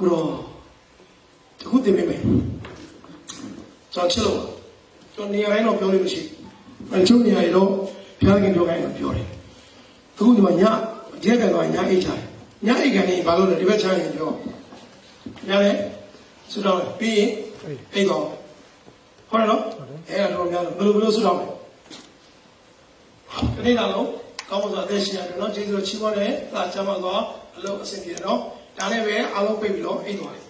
ကိုတော့တခုတင်ပေးမယ်ကျွန်တော်ချစ်လို့ကျွန်တော်နေရာတိုင်းတော့ပြောလို့မရှိဘူးအချို့နေရာတွေတော့ဖျားခင်ပြောခိုင်းတော့ပြောတယ်အခုဒီမှာညဒီကကတော့ညအိတ်ချတယ်ညအိတ်ကနေဘာလို့လဲဒီဘက်ချရင်ပြောညလည်းဆူတော့ပြီးရင်အိတ်တော့ဟုတ်တယ်နော်အဲ့ဒါတော့များလို့ဘယ်လိုဘယ်လိုဆူတော့လဲဒီနေ့တော့ကောင်းစွာသက်ရှင်ရတယ်နော်ကျေးဇူးတော်ချီးမွမ်းတယ်ဒါချမ်းသာတော့အလုပ်အဆင်ပြေတယ်နော် ဒါနဲ့ပဲအားလုံးပြပြီးတော့အိတ်သွားတယ်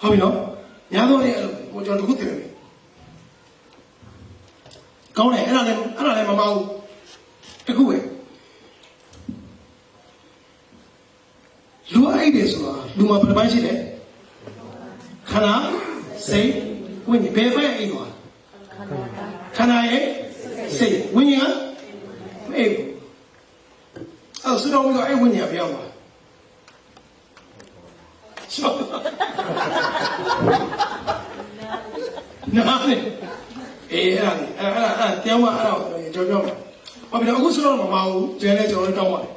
ဟုတ်ပြီနော်ညာတော့လည်းအဲ့လိုဟိုကျွန်တော်တခုတင်ပေးမယ်ကောင်းတယ်အဲ့ဒါလည်းအဲ့ဒါလည်းမမဟုတ်တခုပဲလူအိတ်တယ်ဆိုတာလူမှာဘယ်နှပိုင်းရှိလဲခန္ဓာစိတ်ဝိညာဉ်ဘယ်ဘက်အိတ်သွားခန္ဓာရဲ့စိတ်ဝိညာဉ်ကမအိတ်ဘူးအဲ့ဆိုတော့အဲ့ဝိညာဉ်ပြောင်းသွား ရှော့နားလေအေးအဲ့ဒါလေအဲ့ဒါအဲ့ဒါတောင်းမှအဲ့ဒါကိုကြောပြောမယ်ဟောပြီတော့အခုဆိုတော့မမဘူးကျန်တဲ့ကျွန်တော်တို့တောင်းပါတယ်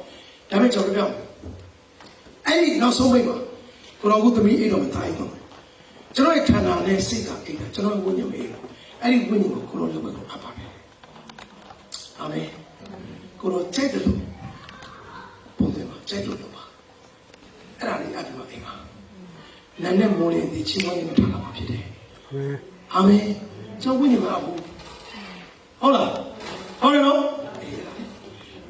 ဒါပေမဲ့ကျွန်တော်ပြောမယ်အဲ့ဒီနောက်ဆုံးပိတ်မှာကိုတော်ကသမီးအိတ်တော်မှာတာအိတ်တော်မယ်ကျွန်တော်ရဲ့ခန္ဓာနဲ့စိတ်ကအိတ်တာကျွန်တော်ရဲ့ဝိညာဉ်ပဲအိတ်တာအဲ့ဒီဝိညာဉ်ကိုကိုတော်လုပ်ဖို့အပ်ပါတယ်အာမင်ကိုတော်ကြိုက်တယ်လို့ပုံတယ်မှာကြိုက်လို့လုပ်ပါအဲ့ဒါလေးအပ်ပြီးမှအိမ်မှာ နာနဲ့မိုးလေးဒီချင်းမလေးမထားတာပါဖြစ်တယ်အာမင်ကျွန်တော်ဝိညာဉ်မှာအဘူးဟုတ်လားဟုတ်တယ်နော်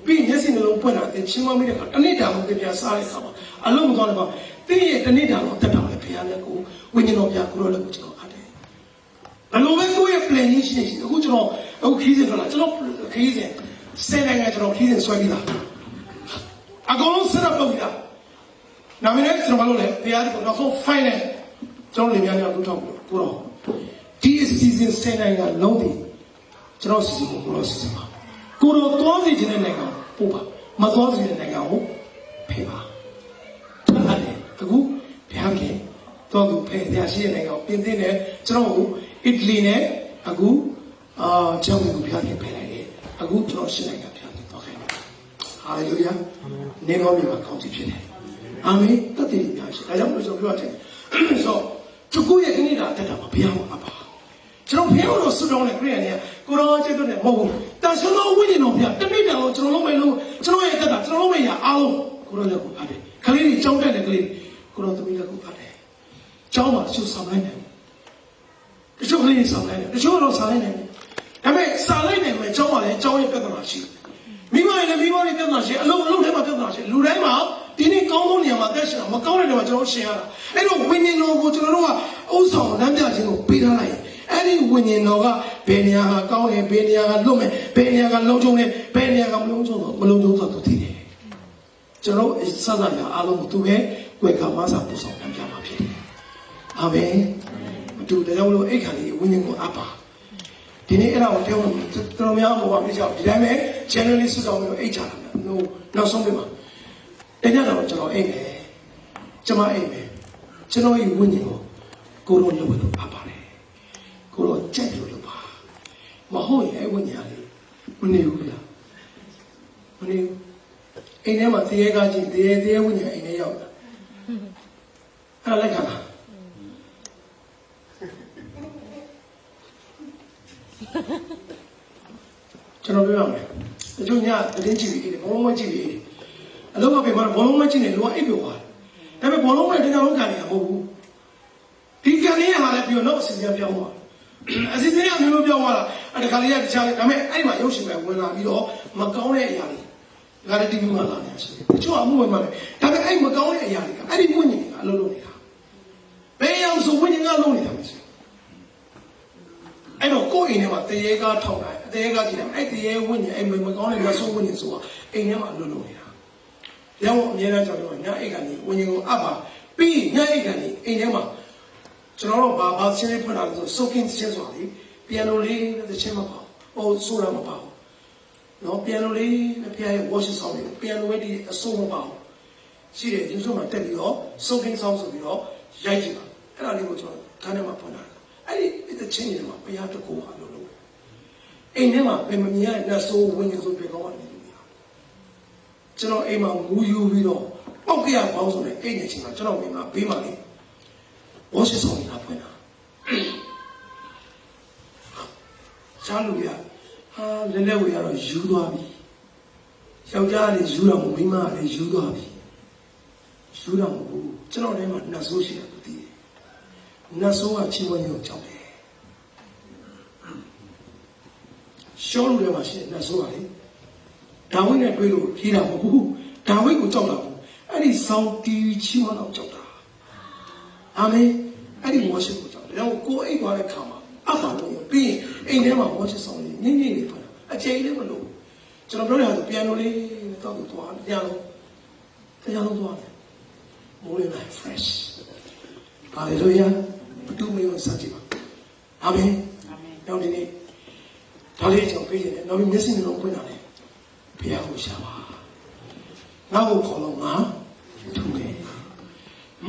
ပြီးမျက်စိနှလုံးပွင့်တာတင်ချင်းမမေးတဲ့အခါတနေ့တာမှပြပြစားတဲ့အခါမှာအလုံးမသွားတဲ့အခါတင်းရဲ့တနေ့တာတော့တက်တာလေဘုရားလည်းကိုဝိညာဉ်တော်ပြကိုရောလည်းကိုကျွန်တော်အားတယ်ဘယ်လိုပဲကိုယ့်ရဲ့ plan ကြီးရှိနေရှိအခုကျွန်တော်အခုခီးစဉ်တော့လားကျွန်တော်ခီးစဉ်စနေနိုင်ငံကျွန်တော်ခီးစဉ်ဆွဲပြီးသားအကုန်လုံး set up လုပ်ပြီးသား နာမည်လည်းကျွန်တော်မလုပ်လဲဘုရားကနောက်ဆုံး final ကျွန်တော်လင်များများလုပ်တော့ကိုတော့ဒီအစီအစဉ်စနေနိုင်ငံလုံးပြီးကျွန်တော်စီစဉ်ကိုကိုတော့စီစဉ်ပါကိုတော့သွားစီခြင်းတဲ့နိုင်ငံပို့ပါမသွားစီတဲ့နိုင်ငံကိုဖေးပါထားတယ်အခုဘုရားခင်တော့သူဖေးတရားရှိတဲ့နိုင်ငံကိုပြင်သစ်နဲ့ကျွန်တော်ကိုအီတလီနဲ့အခုအာကျောင်းကိုဘုရားခင်ဖေးလိုက်တယ်အခုကျွန်တော်ရှင်းနိုင်ငံဘုရားခင်သွားခိုင်းတယ်ဟာလေလုယာနေတော်မြတ်ကောင်းစီဖြစ်တယ် အာမင်တတ်တည်များရှိဒါကြောင့်ကျွန်တော်ပြောတယ်ဆိုသူကိုရဲ့ခဏတာတက်တာမဘုရားမှာအပါကျွန်တော်ဘုရားတော်ဆုတောင်းတဲ့ခရိယန်တွေကကိုရောကျေးဇူးနဲ့မဟုတ်ဘူးတန်ရှင်တော်ဝိညာဉ်တော်ဘုရားတနေ့တန်လုံးကျွန်တော်လုံးမယ်လို့ကျွန်တော်ရဲ့တက်တာကျွန်တော်လုံးမယ်ရအားလုံးကိုရောလည်းကိုဖတ်တယ်ခလေးကြီးကြောင်းတက်တဲ့ကလေးကိုရောသမီးလည်းကိုဖတ်တယ်ကျောင်းမှာသူဆောင်လိုက်တယ်တချို့ကလေးဆောင်လိုက်တယ်တချို့တော့ဆောင်လိုက်တယ်ဒါပေမဲ့ဆောင်လိုက်တယ်မဲ့ကျောင်းမှာလည်းကျောင်းရဲ့ပြဿနာရှိမိမရဲ့လည်းမိမရဲ့ပြဿနာရှိအလုံးအလုံးထဲမှာပြဿနာရှိလူတိုင်းမှာ ဒီနေ့ကောင်းသောနေရာမှာတက်ရှင်တာမကောင်းတဲ့နေရာမှာကျွန်တော်ရှင်းရတာအဲ့တော့ဝိညာဉ်တော်ကိုကျွန်တော်တို့ကအဥဆောင်လမ်းပြခြင်းကိုပေးထားလိုက်ရင်အဲ့ဒီဝိညာဉ်တော်ကဘယ်နေရာဟာကောင်းတယ်ဘယ်နေရာကလွတ်မယ်ဘယ်နေရာကလုံးချုံတယ်ဘယ်နေရာကမလုံးချုံတော့မလုံးချုံဆိုသူသိတယ်ကျွန်တော်စသရအားလုံးသူပဲဝေကမစာပူဆောင်လမ်းပြမှာဖြစ်တယ်အာမင်အတူတကြောင်လို့အိတ်ခါလေးဝိညာဉ်ကိုအပ်ပါဒီနေ့အဲ့ဒါကိုပြောတော်တော်များဘောပါမကြောက်ဒီတိုင်းပဲ generally ဆုတောင်းပြီးအိတ်ချတာနော်နောက်ဆုံးပြပါ တညတော့ကျွန်တော်အိတ်မယ်ကျွန်မအိတ်မယ်ကျွန်တော်ရဲ့ဝိညာဉ်ကိုကိုရောလုပ်လို့အပ်ပါတယ်ကိုရောကြက်လို့လုပ်ပါမဟုတ်ရင်အဲ့ဝိညာဉ်လေးမနေဘူးလားမနေဘူးအိမ်ထဲမှာတရေကားချင်းတရေတရေဝိညာဉ်အိမ်ထဲရောက်တာအဲ့ဒါလက်ခံလားကျွန်တော်ပြောရမယ်တချို့ညတင်းကြည့်ပြီးဘောလုံးမကြည့်ပြီး အလုံးမပြေမှာဘောလုံးမကြည့်နေလူကအိပ်ပျော်သွားတယ်ဒါပေမဲ့ဘောလုံးမဲ့တရားလုံးခံနေတာမဟုတ်ဘူးဒီကလေးကလည်းပြောတော့အစီအစဉ်ပြောင်းသွားအစီအစဉ်ကမျိုးမျိုးပြောင်းသွားတာအဲတခါလေးကတခြားဒါပေမဲ့အဲ့ဒီမှာရုပ်ရှင်ပဲဝင်လာပြီးတော့မကောင်းတဲ့အရာတွေဒါလည်းတီဗီမှာလာနေတာရှိတယ်တချို့အမှုဝင်မှာပဲဒါပေမဲ့အဲ့မကောင်းတဲ့အရာတွေကအဲ့ဒီဝိညာဉ်တွေကအလုံးလုံးနေတာဘယ်အောင်ဆိုဝိညာဉ်ကလုံးနေတာမရှိဘူးအဲ့တော့ကိုယ့်အိမ်ထဲမှာတရေကားထောက်တာတရေကားကြည့်တယ်အဲ့တရေဝိညာဉ်အဲ့မကောင်းတဲ့လက်ဆုံးဝိညာဉ်ဆိုတာအိမ်ထဲမှာလုံးလုံးနေတာ။ ရောအမြဲတမ်းကြောက်တော့ညအိတ်ကနေဝิญဉ်ကိုအပ်ပါပြီးညအိတ်ကနေအိမ်ထဲမှာကျွန်တော်တို့ဘာဘာချင်းလေးဖွင့်တာလဲဆိုဆိုကင်းချင်းဆိုတာလေပီယနိုလေးနဲ့ချင်းမပေါ့။ဟိုဆိုတာမပေါ့။နော်ပီယနိုလေးနဲ့ဖျားရဲ့ worship song လေးပီယနိုဝဲဒီအစိုးမပေါ့။ရှိတယ်ဒီလိုမှတက်ပြီးတော့ဆိုကင်း song ဆိုပြီးတော့ရိုက်ကြည့်ပါ။အဲ့ဒါလေးကိုကျွန်တော်ခန်းထဲမှာဖွင့်တာ။အဲ့ဒီတစ်ချင်းတွေမှာဘုရားတကူပါလို့လို့အိမ်ထဲမှာဘယ်မမြင်ရတဲ့ဆိုဝิญဉ်ဆိုပြေကောင်းတယ် ကျွန်တော်အိမ်မှာမူယူပြီးတော့ပောက်ကြရပေါင်းဆိုတဲ့အိမ်နေချင်းမှာကျွန်တော်မိမဘေးမှာလေဘောရှိဆောင်နေတာဖွင့်တာရှားလူရဟာလဲလဲဝေရတော့ယူသွားပြီယောက်ျားလေးယူတော့မိန်းမလေးယူသွားပြီယူတော့မဟုတ်ဘူးကျွန်တော်လည်းမှနှဆိုးရှိတာသူသိတယ်နှဆိုးကချင်းဝင်းကိုကြောက်တယ်ရှောလူတွေမှာရှိတဲ့နှဆိုးကလေ ဒါဝိနဲ့တွေ့လို့ပြေးတာမဟုတ်ဘူးဒါဝိကိုကြောက်တာမဟုတ်အဲ့ဒီဆောင်းတီးချင်းဝင်းတော့ကြောက်တာအာမင်အဲ့ဒီမောရှေကိုကြောင့်ဒါကြောင့်ကိုအိတ်သွားတဲ့ခါမှာအပ်ပါလို့ပြီးရင်အိမ်ထဲမှာမောရှေဆောင်နေညင်ညင်နေပါအချိန်လေးမလို့ကျွန်တော်ပြောရတာပြန်လို့လေးတောက်သွားပြန်လို့တရားလုံးသွားတယ်မိုးလေးလိုက် fresh ဟာလေလုယာဘုသူမေကိုစကြည့်ပါအာမင်အာမင်နောက်ဒီနေ့ဒါလေးကျွန်တော်ပြေးနေတယ်နောက်ပြီးမျက်စိနှလုံးပွင့်လာတယ် ဘုရားကိုရှာပါငါ့ကိုခေါ်တော့ငါထူတယ်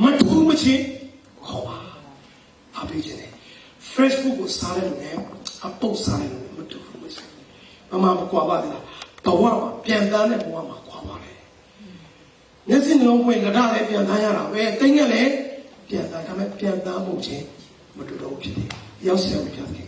မထူးမချင်းခေါ်ပါအပေးခြင်းတယ် Facebook ကိုစားတယ်လို့လည်းအပုတ်စားတယ်လို့မတူဘူးမစမမမကွာပါဘူးလားဘဝမှာပြန်တန်းတဲ့ဘဝမှာကွာပါတယ်မျက်စိနှလုံးပွင့်ကြတာလည်းပြန်တန်းရတာပဲတိတ်ငက်လည်းပြန်တန်းဒါပေမဲ့ပြန်တန်းမှုချင်းမတူတော့ဘူးဖြစ်တယ်ရောက်စီရမပြတ်ခင်ကော